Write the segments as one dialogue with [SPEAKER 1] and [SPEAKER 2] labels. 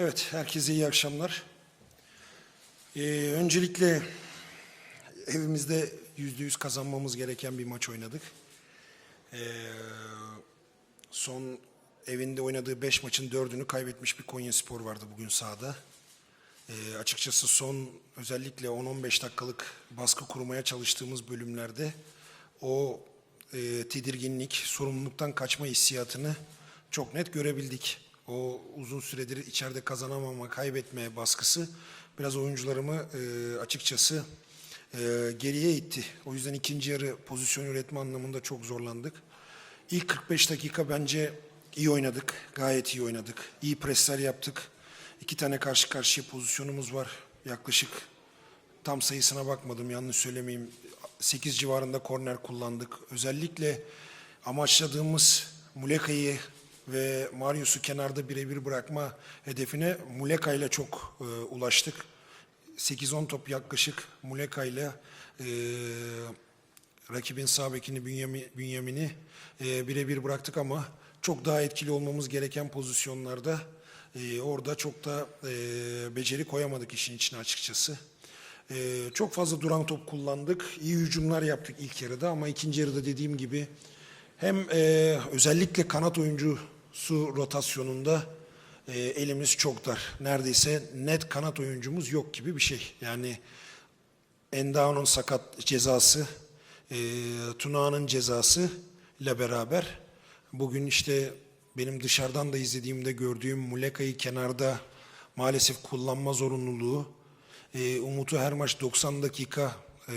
[SPEAKER 1] Evet, herkese iyi akşamlar. Ee, öncelikle evimizde yüzde yüz kazanmamız gereken bir maç oynadık. Ee, son evinde oynadığı beş maçın dördünü kaybetmiş bir Konya Spor vardı bugün sahada. Ee, açıkçası son özellikle 10-15 dakikalık baskı kurmaya çalıştığımız bölümlerde o e, tedirginlik, sorumluluktan kaçma hissiyatını çok net görebildik. O uzun süredir içeride kazanamama, kaybetmeye baskısı biraz oyuncularımı e, açıkçası e, geriye itti. O yüzden ikinci yarı pozisyon üretme anlamında çok zorlandık. İlk 45 dakika bence iyi oynadık, gayet iyi oynadık. İyi presler yaptık. İki tane karşı karşıya pozisyonumuz var. Yaklaşık tam sayısına bakmadım yanlış söylemeyeyim. 8 civarında korner kullandık. Özellikle amaçladığımız Muleka'yı ve Marius'u kenarda birebir bırakma hedefine Muleka ile çok e, ulaştık. 8-10 top yaklaşık Muleka ile e, rakibin sağ bekini Bünyami- Bünyamin'i e, birebir bıraktık ama çok daha etkili olmamız gereken pozisyonlarda e, orada çok da e, beceri koyamadık işin içine açıkçası. E, çok fazla duran top kullandık. İyi hücumlar yaptık ilk yarıda ama ikinci yarıda dediğim gibi hem e, özellikle kanat oyuncusu rotasyonunda e, elimiz çok dar. Neredeyse net kanat oyuncumuz yok gibi bir şey. Yani Endao'nun sakat cezası, e, Tuna'nın cezası ile beraber bugün işte benim dışarıdan da izlediğimde gördüğüm Muleka'yı kenarda maalesef kullanma zorunluluğu, e, Umut'u her maç 90 dakika e,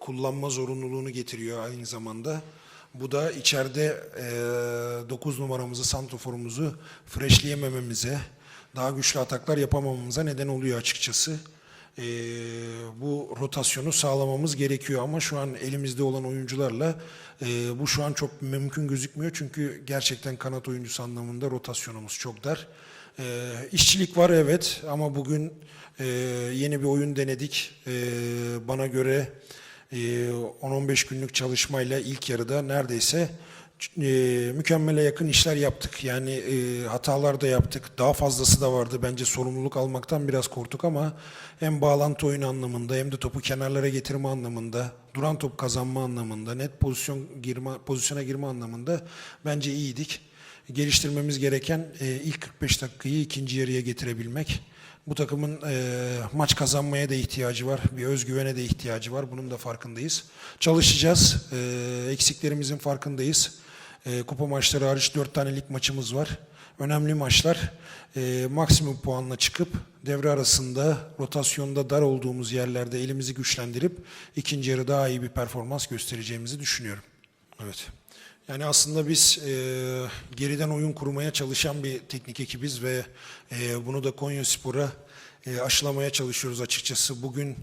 [SPEAKER 1] kullanma zorunluluğunu getiriyor aynı zamanda. Bu da içeride e, 9 numaramızı, santroforumuzu freshleyemememize, daha güçlü ataklar yapamamamıza neden oluyor açıkçası. Ee, bu rotasyonu sağlamamız gerekiyor ama şu an elimizde olan oyuncularla e, bu şu an çok mümkün gözükmüyor çünkü gerçekten kanat oyuncusu anlamında rotasyonumuz çok dar. Ee, işçilik var evet ama bugün e, yeni bir oyun denedik. Ee, bana göre e, 10-15 günlük çalışmayla ilk yarıda neredeyse e, mükemmele yakın işler yaptık. Yani e, hatalar da yaptık. Daha fazlası da vardı. Bence sorumluluk almaktan biraz korktuk ama hem bağlantı oyunu anlamında hem de topu kenarlara getirme anlamında, duran top kazanma anlamında, net pozisyon girme, pozisyona girme anlamında bence iyiydik. Geliştirmemiz gereken e, ilk 45 dakikayı ikinci yarıya getirebilmek. Bu takımın e, maç kazanmaya da ihtiyacı var. Bir özgüvene de ihtiyacı var. Bunun da farkındayız. Çalışacağız. E, eksiklerimizin farkındayız. E, kupa maçları hariç 4 tane lig maçımız var. Önemli maçlar. E, maksimum puanla çıkıp devre arasında rotasyonda dar olduğumuz yerlerde elimizi güçlendirip ikinci yarı daha iyi bir performans göstereceğimizi düşünüyorum. Evet. Yani aslında biz e, geriden oyun kurmaya çalışan bir teknik ekibiz ve e, bunu da Konya Spor'a e, aşılamaya çalışıyoruz açıkçası. Bugün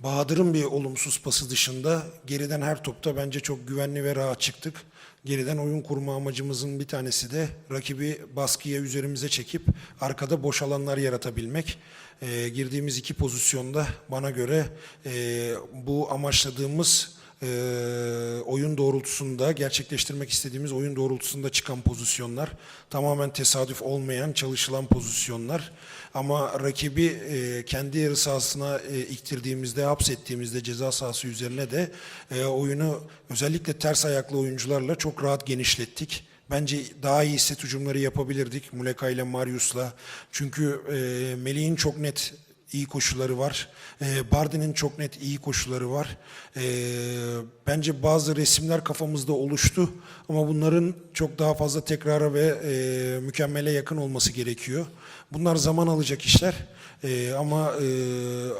[SPEAKER 1] Bahadır'ın bir olumsuz pası dışında geriden her topta bence çok güvenli ve rahat çıktık. Geriden oyun kurma amacımızın bir tanesi de rakibi baskıya üzerimize çekip arkada boş alanlar yaratabilmek. E, girdiğimiz iki pozisyonda bana göre e, bu amaçladığımız e, oyun doğrultusunda gerçekleştirmek istediğimiz oyun doğrultusunda çıkan pozisyonlar tamamen tesadüf olmayan çalışılan pozisyonlar ama rakibi e, kendi yarı sahasına e, iktirdiğimizde hapsettiğimizde ceza sahası üzerine de e, oyunu özellikle ters ayaklı oyuncularla çok rahat genişlettik. Bence daha iyi set hücumları yapabilirdik Muleka ile Marius'la. Çünkü e, Melih'in çok net iyi koşuları var. E, Bardi'nin çok net iyi koşuları var. E, bence bazı resimler kafamızda oluştu ama bunların çok daha fazla tekrara ve e, mükemmele yakın olması gerekiyor. Bunlar zaman alacak işler E, ama e,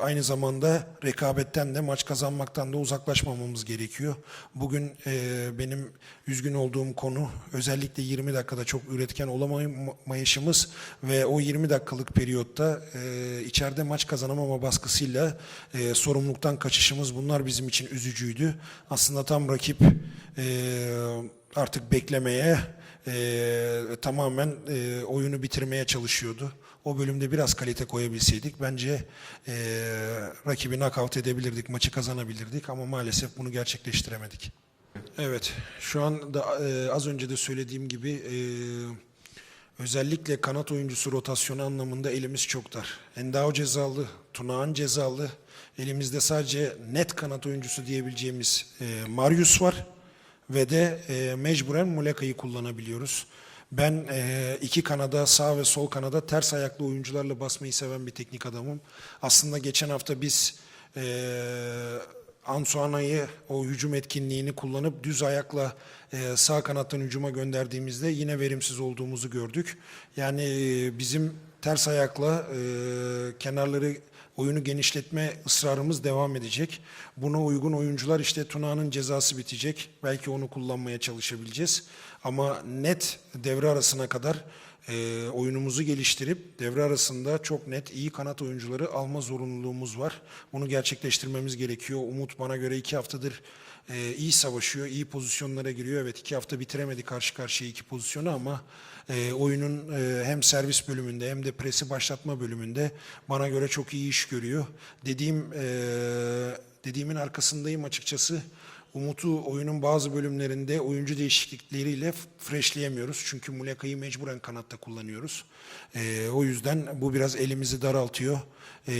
[SPEAKER 1] aynı zamanda rekabetten de maç kazanmaktan da uzaklaşmamamız gerekiyor. Bugün e, benim üzgün olduğum konu özellikle 20 dakikada çok üretken olamayışımız ve o 20 dakikalık periyotta e, içeride maç kazanamama baskısıyla e, sorumluluktan kaçışımız bunlar bizim için üzücüydü. Aslında tam rakip e, artık beklemeye e, tamamen e, oyunu bitirmeye çalışıyordu. O bölümde biraz kalite koyabilseydik bence e, rakibi nakavt edebilirdik, maçı kazanabilirdik ama maalesef bunu gerçekleştiremedik. Evet, şu an da e, az önce de söylediğim gibi e, Özellikle kanat oyuncusu rotasyonu anlamında elimiz çok dar. Endao cezalı, Tunağan cezalı. Elimizde sadece net kanat oyuncusu diyebileceğimiz e, Marius var ve de e, mecburen Muleka'yı kullanabiliyoruz. Ben e, iki kanada sağ ve sol kanada ters ayaklı oyuncularla basmayı seven bir teknik adamım. Aslında geçen hafta biz e, Ansuana'yı o hücum etkinliğini kullanıp düz ayakla e, sağ kanattan hücuma gönderdiğimizde yine verimsiz olduğumuzu gördük. Yani e, bizim ters ayakla e, kenarları oyunu genişletme ısrarımız devam edecek. Buna uygun oyuncular işte Tuna'nın cezası bitecek. Belki onu kullanmaya çalışabileceğiz. Ama net devre arasına kadar e, oyunumuzu geliştirip devre arasında çok net iyi kanat oyuncuları alma zorunluluğumuz var. Bunu gerçekleştirmemiz gerekiyor. Umut bana göre iki haftadır e, iyi savaşıyor, iyi pozisyonlara giriyor. Evet iki hafta bitiremedi karşı karşıya iki pozisyonu ama e, oyunun e, hem servis bölümünde hem de presi başlatma bölümünde bana göre çok iyi iş görüyor. Dediğim e, dediğimin arkasındayım açıkçası. Umut'u oyunun bazı bölümlerinde oyuncu değişiklikleriyle freshleyemiyoruz. Çünkü Muleka'yı mecburen kanatta kullanıyoruz. Ee, o yüzden bu biraz elimizi daraltıyor. Ee,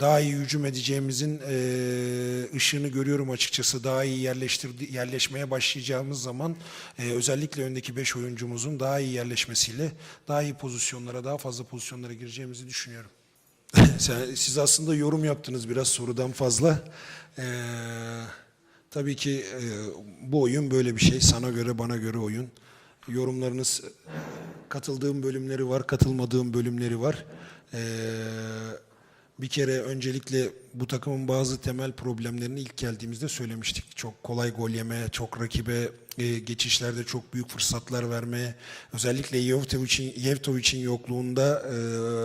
[SPEAKER 1] daha iyi hücum edeceğimizin e, ışığını görüyorum açıkçası. Daha iyi yerleştirdi, yerleşmeye başlayacağımız zaman e, özellikle öndeki 5 oyuncumuzun daha iyi yerleşmesiyle daha iyi pozisyonlara, daha fazla pozisyonlara gireceğimizi düşünüyorum. Siz aslında yorum yaptınız biraz sorudan fazla. Ee, tabii ki e, bu oyun böyle bir şey. Sana göre, bana göre oyun. Yorumlarınız, katıldığım bölümleri var, katılmadığım bölümleri var. Ee, bir kere öncelikle bu takımın bazı temel problemlerini ilk geldiğimizde söylemiştik. Çok kolay gol yeme, çok rakibe e, geçişlerde çok büyük fırsatlar verme, özellikle Yevtovic'in Yevtovic'in yokluğunda e,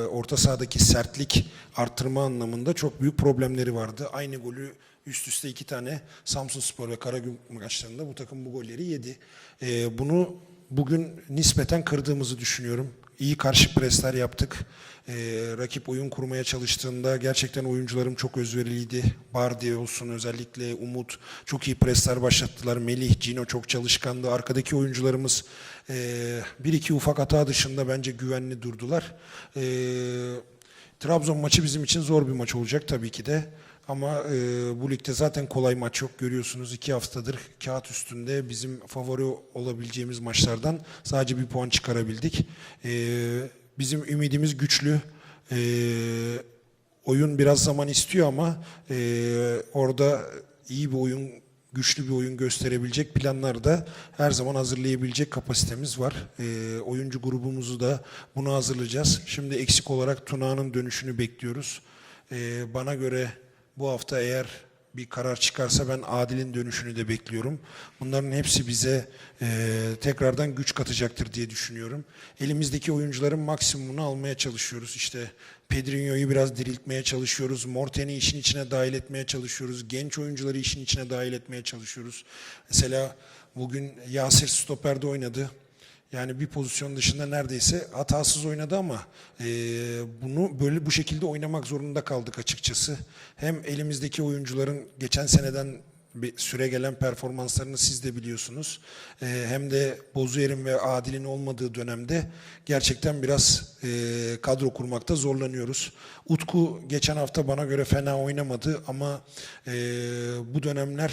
[SPEAKER 1] orta sahadaki sertlik arttırma anlamında çok büyük problemleri vardı. Aynı golü üst üste iki tane Samsun Spor ve Karagümrük maçlarında bu takım bu golleri yedi. E, bunu bugün nispeten kırdığımızı düşünüyorum. İyi karşı presler yaptık. Ee, rakip oyun kurmaya çalıştığında gerçekten oyuncularım çok özveriliydi. Bardi olsun özellikle Umut çok iyi presler başlattılar. Melih, Cino çok çalışkandı. Arkadaki oyuncularımız e, bir iki ufak hata dışında bence güvenli durdular. E, Trabzon maçı bizim için zor bir maç olacak tabii ki de. Ama e, bu ligde zaten kolay maç yok görüyorsunuz. iki haftadır kağıt üstünde bizim favori olabileceğimiz maçlardan sadece bir puan çıkarabildik. E, bizim ümidimiz güçlü. E, oyun biraz zaman istiyor ama e, orada iyi bir oyun, güçlü bir oyun gösterebilecek planları da her zaman hazırlayabilecek kapasitemiz var. E, oyuncu grubumuzu da bunu hazırlayacağız. Şimdi eksik olarak Tuna'nın dönüşünü bekliyoruz. E, bana göre bu hafta eğer bir karar çıkarsa ben Adil'in dönüşünü de bekliyorum. Bunların hepsi bize e, tekrardan güç katacaktır diye düşünüyorum. Elimizdeki oyuncuların maksimumunu almaya çalışıyoruz. İşte Pedrinho'yu biraz diriltmeye çalışıyoruz. Morten'i işin içine dahil etmeye çalışıyoruz. Genç oyuncuları işin içine dahil etmeye çalışıyoruz. Mesela bugün Yasir stoperde oynadı. Yani bir pozisyon dışında neredeyse hatasız oynadı ama e, bunu böyle bu şekilde oynamak zorunda kaldık açıkçası. Hem elimizdeki oyuncuların geçen seneden bir süre gelen performanslarını siz de biliyorsunuz. E, hem de Bozuyer'in ve Adil'in olmadığı dönemde gerçekten biraz e, kadro kurmakta zorlanıyoruz. Utku geçen hafta bana göre fena oynamadı ama e, bu dönemler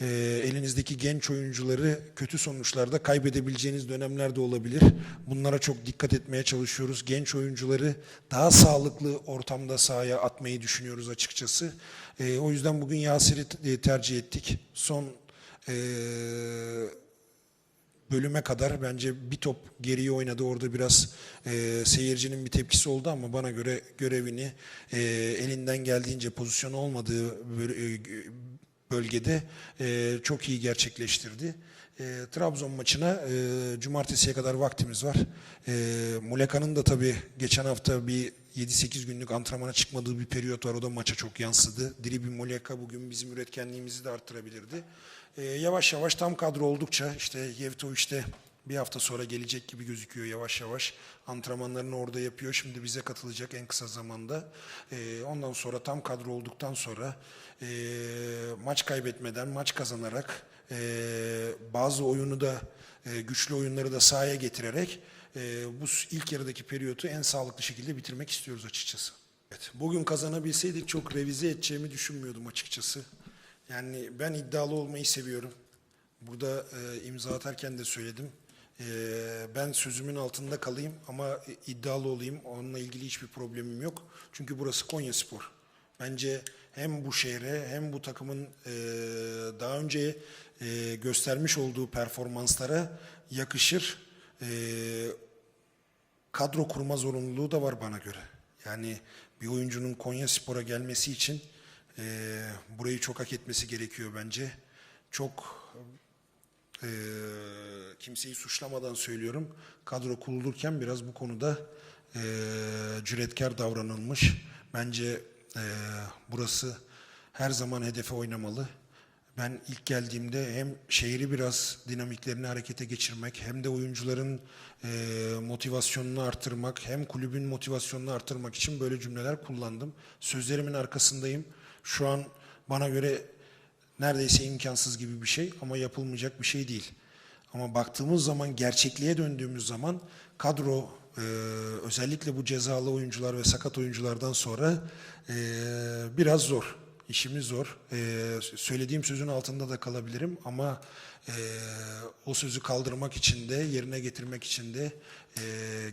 [SPEAKER 1] e, elinizdeki genç oyuncuları kötü sonuçlarda kaybedebileceğiniz dönemler de olabilir. Bunlara çok dikkat etmeye çalışıyoruz. Genç oyuncuları daha sağlıklı ortamda sahaya atmayı düşünüyoruz açıkçası. E, o yüzden bugün Yasir'i e, tercih ettik. Son e, bölüme kadar bence bir top geriye oynadı. Orada biraz e, seyircinin bir tepkisi oldu ama bana göre görevini e, elinden geldiğince pozisyon olmadığı böl- e, bölgede e, çok iyi gerçekleştirdi. E, Trabzon maçına e, cumartesiye kadar vaktimiz var. E, Muleka'nın da tabii geçen hafta bir 7-8 günlük antrenmana çıkmadığı bir periyot var. O da maça çok yansıdı. Diri bir Muleka bugün bizim üretkenliğimizi de arttırabilirdi. E, yavaş yavaş tam kadro oldukça işte Yevtovic'te bir hafta sonra gelecek gibi gözüküyor yavaş yavaş. Antrenmanlarını orada yapıyor. Şimdi bize katılacak en kısa zamanda. Ee, ondan sonra tam kadro olduktan sonra e, maç kaybetmeden, maç kazanarak e, bazı oyunu da e, güçlü oyunları da sahaya getirerek e, bu ilk yarıdaki periyotu en sağlıklı şekilde bitirmek istiyoruz açıkçası. Evet, bugün kazanabilseydik çok revize edeceğimi düşünmüyordum açıkçası. Yani ben iddialı olmayı seviyorum. Burada e, imza atarken de söyledim. E, ben sözümün altında kalayım ama iddialı olayım. Onunla ilgili hiçbir problemim yok. Çünkü burası Konya Spor. Bence hem bu şehre hem bu takımın e, daha önce e, göstermiş olduğu performanslara yakışır e, kadro kurma zorunluluğu da var bana göre. Yani bir oyuncunun Konya Spor'a gelmesi için burayı çok hak etmesi gerekiyor bence. Çok e, kimseyi suçlamadan söylüyorum. Kadro kurulurken biraz bu konuda e, cüretkar davranılmış. Bence e, burası her zaman hedefe oynamalı. Ben ilk geldiğimde hem şehri biraz dinamiklerini harekete geçirmek hem de oyuncuların e, motivasyonunu artırmak hem kulübün motivasyonunu artırmak için böyle cümleler kullandım. Sözlerimin arkasındayım. Şu an bana göre neredeyse imkansız gibi bir şey ama yapılmayacak bir şey değil. Ama baktığımız zaman gerçekliğe döndüğümüz zaman kadro e, özellikle bu cezalı oyuncular ve sakat oyunculardan sonra e, biraz zor. İşimiz zor. E, söylediğim sözün altında da kalabilirim ama e, o sözü kaldırmak için de yerine getirmek için de e,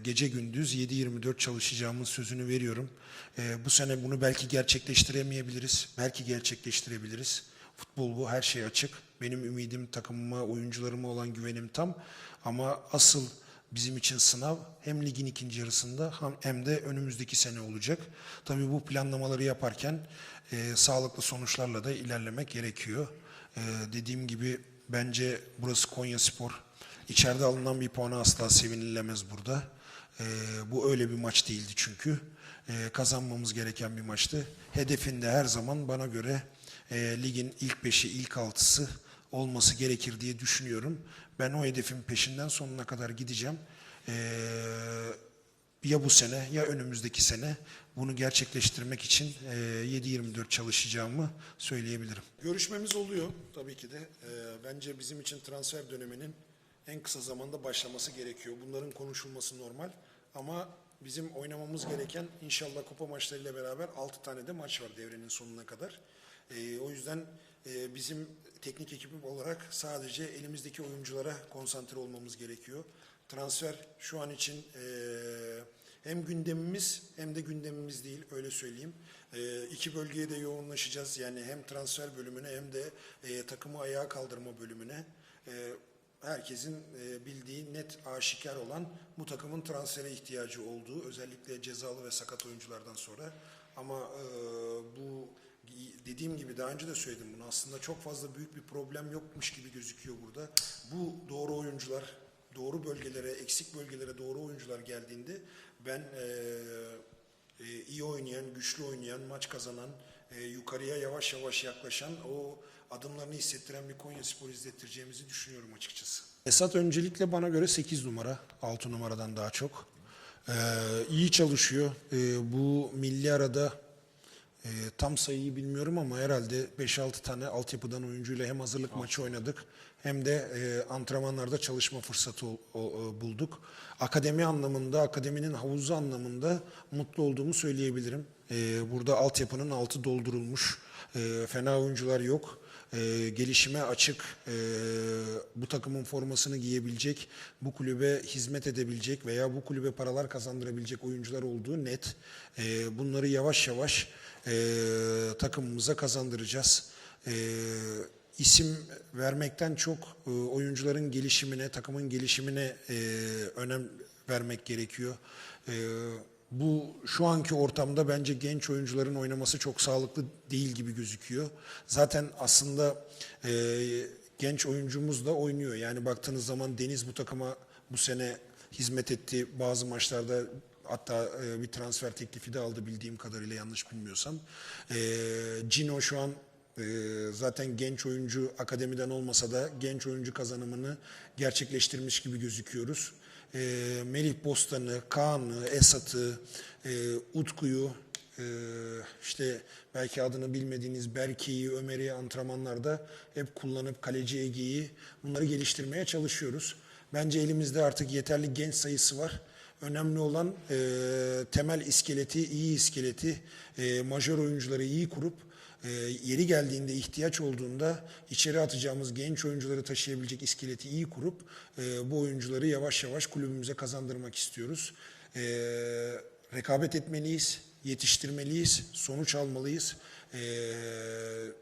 [SPEAKER 1] gece gündüz 7-24 çalışacağımız sözünü veriyorum. E, bu sene bunu belki gerçekleştiremeyebiliriz. Belki gerçekleştirebiliriz. Futbol bu, her şey açık. Benim ümidim takımıma, oyuncularıma olan güvenim tam. Ama asıl bizim için sınav hem ligin ikinci yarısında hem- de önümüzdeki sene olacak. Tabii bu planlamaları yaparken e, sağlıklı sonuçlarla da ilerlemek gerekiyor. E, dediğim gibi bence burası Konya Spor. İçeride alınan bir puana asla sevinilemez burada. E, bu öyle bir maç değildi çünkü. E, kazanmamız gereken bir maçtı. Hedefinde her zaman bana göre e, ligin ilk beşi, ilk altısı olması gerekir diye düşünüyorum. Ben o hedefin peşinden sonuna kadar gideceğim. E, ya bu sene ya önümüzdeki sene bunu gerçekleştirmek için e, 7-24 çalışacağımı söyleyebilirim. Görüşmemiz oluyor tabii ki de. E, bence bizim için transfer döneminin en kısa zamanda başlaması gerekiyor. Bunların konuşulması normal ama bizim oynamamız gereken inşallah kupa maçlarıyla beraber 6 tane de maç var devrenin sonuna kadar. E, o yüzden e, bizim teknik ekip olarak sadece elimizdeki oyunculara konsantre olmamız gerekiyor. Transfer şu an için e, hem gündemimiz hem de gündemimiz değil öyle söyleyeyim. E, iki bölgeye de yoğunlaşacağız yani hem transfer bölümüne hem de e, takımı ayağa kaldırma bölümüne. Herkesin bildiği net aşikar olan bu takımın transfere ihtiyacı olduğu özellikle cezalı ve sakat oyunculardan sonra. Ama e, bu dediğim gibi daha önce de söyledim bunu aslında çok fazla büyük bir problem yokmuş gibi gözüküyor burada. Bu doğru oyuncular doğru bölgelere, eksik bölgelere doğru oyuncular geldiğinde ben e, e, iyi oynayan, güçlü oynayan, maç kazanan, e, yukarıya yavaş yavaş yaklaşan, o adımlarını hissettiren bir Konya Spor izlettireceğimizi düşünüyorum açıkçası. Esat öncelikle bana göre 8 numara, 6 numaradan daha çok. E, iyi çalışıyor. E, bu milli arada e, tam sayıyı bilmiyorum ama herhalde 5-6 tane altyapıdan oyuncuyla hem hazırlık maçı oynadık hem de e, antrenmanlarda çalışma fırsatı ol- o- e, bulduk. Akademi anlamında, akademinin havuzu anlamında mutlu olduğumu söyleyebilirim. E, burada altyapının altı doldurulmuş. E, fena oyuncular yok. E, gelişime açık, e, bu takımın formasını giyebilecek, bu kulübe hizmet edebilecek veya bu kulübe paralar kazandırabilecek oyuncular olduğu net. E, bunları yavaş yavaş e, takımımıza kazandıracağız. E, isim vermekten çok e, oyuncuların gelişimine, takımın gelişimine e, önem vermek gerekiyor. E, bu şu anki ortamda bence genç oyuncuların oynaması çok sağlıklı değil gibi gözüküyor. Zaten aslında e, genç oyuncumuz da oynuyor. Yani baktığınız zaman Deniz bu takıma bu sene hizmet etti. Bazı maçlarda hatta e, bir transfer teklifi de aldı bildiğim kadarıyla yanlış bilmiyorsam. E, Cino şu an e, zaten genç oyuncu akademiden olmasa da genç oyuncu kazanımını gerçekleştirmiş gibi gözüküyoruz. E, Melih Bostan'ı, Kaan'ı, Esat'ı, e, Utku'yu, e, işte belki adını bilmediğiniz Berke'yi, Ömer'i antrenmanlarda hep kullanıp kaleci Ege'yi bunları geliştirmeye çalışıyoruz. Bence elimizde artık yeterli genç sayısı var. Önemli olan e, temel iskeleti, iyi iskeleti, e, majör oyuncuları iyi kurup e, yeri geldiğinde ihtiyaç olduğunda içeri atacağımız genç oyuncuları taşıyabilecek iskeleti iyi kurup e, bu oyuncuları yavaş yavaş kulübümüze kazandırmak istiyoruz. E, rekabet etmeliyiz, yetiştirmeliyiz, sonuç almalıyız. E,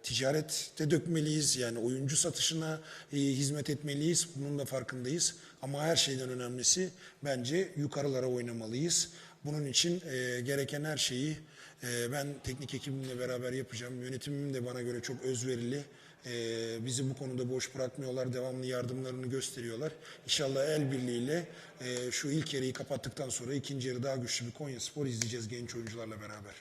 [SPEAKER 1] ticarette dökmeliyiz yani oyuncu satışına e, hizmet etmeliyiz. Bunun da farkındayız. Ama her şeyden önemlisi bence yukarılara oynamalıyız. Bunun için e, gereken her şeyi e, ben teknik ekibimle beraber yapacağım. Yönetimim de bana göre çok özverili. E, bizi bu konuda boş bırakmıyorlar. Devamlı yardımlarını gösteriyorlar. İnşallah el birliğiyle e, şu ilk yarıyı kapattıktan sonra ikinci yarı daha güçlü bir Konya Spor izleyeceğiz genç oyuncularla beraber.